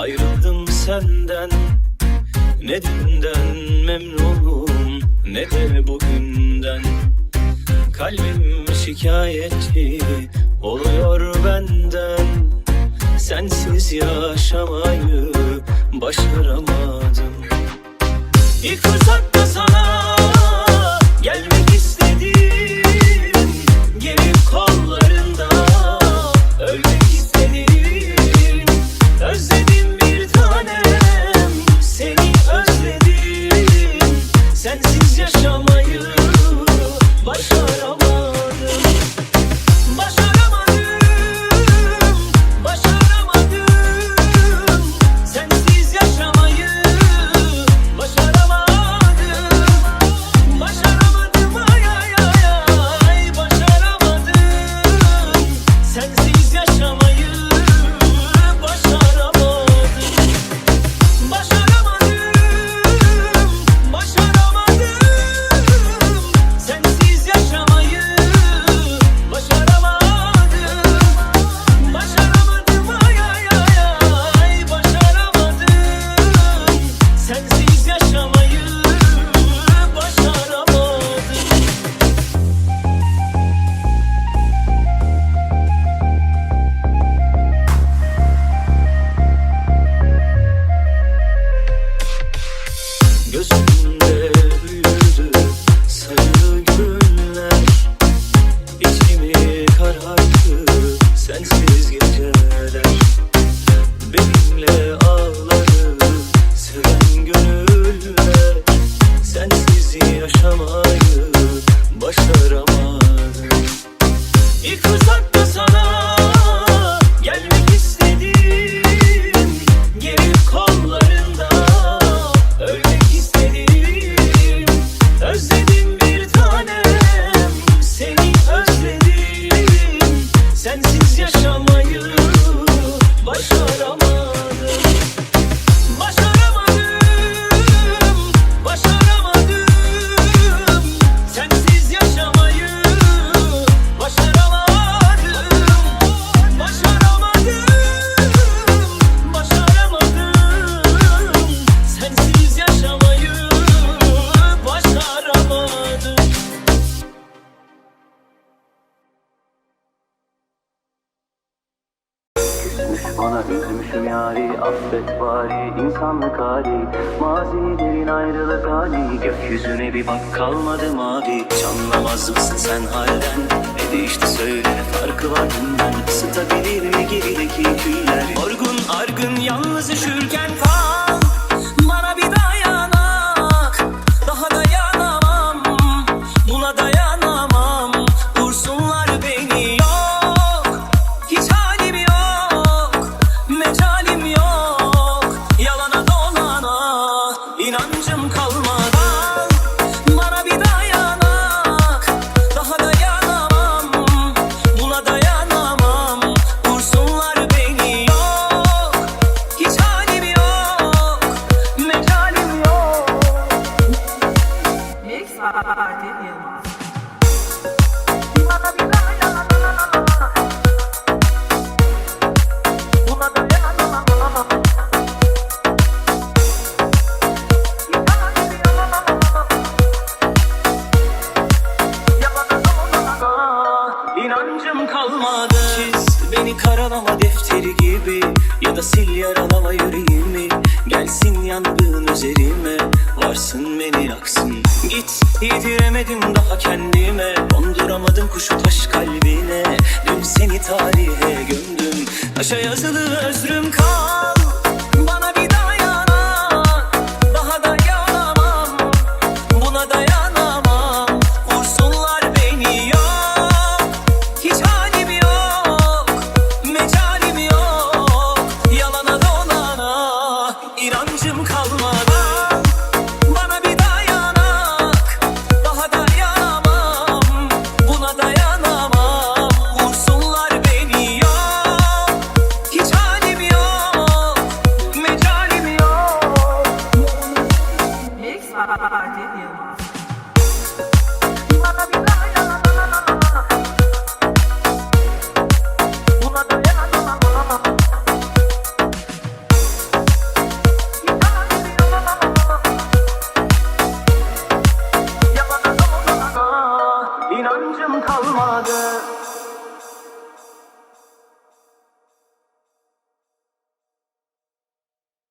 Ayrıldım senden. Ne dünden memnunum ne de bugünden. Kalbim şikayetçi oluyor benden. Sensiz yaşamayı başaramadım. İlk fırsatta İçimi kararttı sensiz geceler. Benimle ağladı seven gönüller. Sensiz yaşamayı başaramadım. İlk fırsatta sana Sensiz yaşamayı başaramadım Küsmüş bana üzmüşüm yari Affet bari. İnsanlık hali Mazilerin ayrılık hali. Gökyüzüne bir bak kalmadı mavi. Hiç anlamaz mısın sen halden? Ne değişti söyle ne farkı var bundan? Isıtabilir mi gerideki küller Yorgun argın yalnız üşürken kal Party Yılmaz. İnancım kalmadı Çiz beni karalama defteri gibi Ya da sil yaralama yüreğimi Gelsin yangın üzerime Varsın beni yaksın. Git yediremedim daha kendime. Konduramadım kuşu taş kalbine. Dün seni tarihe gömdüm. Taşa yazılı özrüm kal